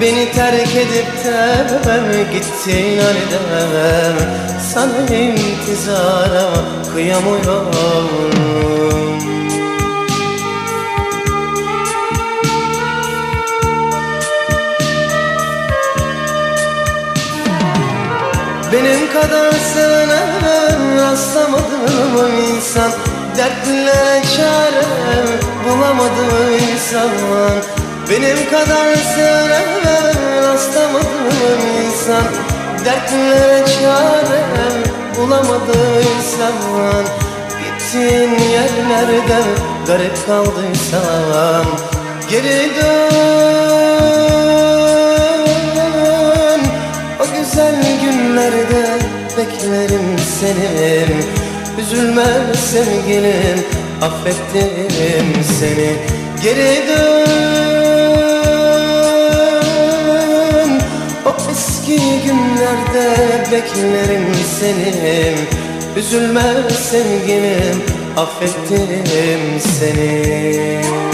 Beni terk edip de gittin halde Sana intizara kıyamıyorum. Benim kadar sevene rastlamadım insan. Dertlere çare bulamadıysan Benim kadar sevene rastlamadım insan. Dertlere çare bulamadıysan Gittiğin yerlerde garip kaldıysan Geri dön. O güzel günlerde beklerim seni. Üzülme sevgilim affettim seni. Geri dön eski günlerde beklerim seni. Üzülme sevgilim affettim seni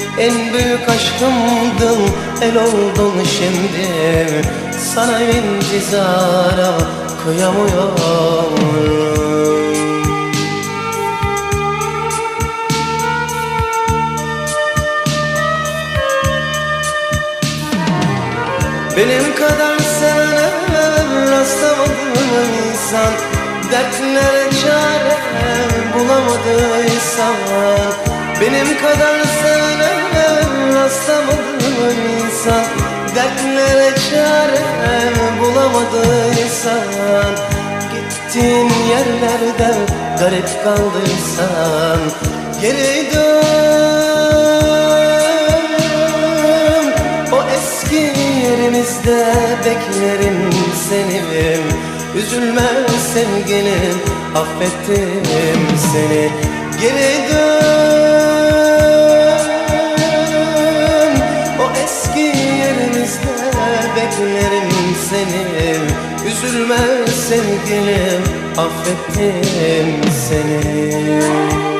en büyük aşkımdın el oldun şimdi. Sana intizara kıyamıyorum. Benim kadar sevene rastlamadım insan. Dertlere çare bulamadıysan. Benim kadar sevene rastlamadım insan? Dertlere çare bulamadıysan Gittiğin yerlerde garip kaldıysan Geri dön. O eski yerimizde beklerim seni. Üzülme sevgilim affettim seni. Geri dön yerimizde beklerim seni. Üzülme sevgilim affettim seni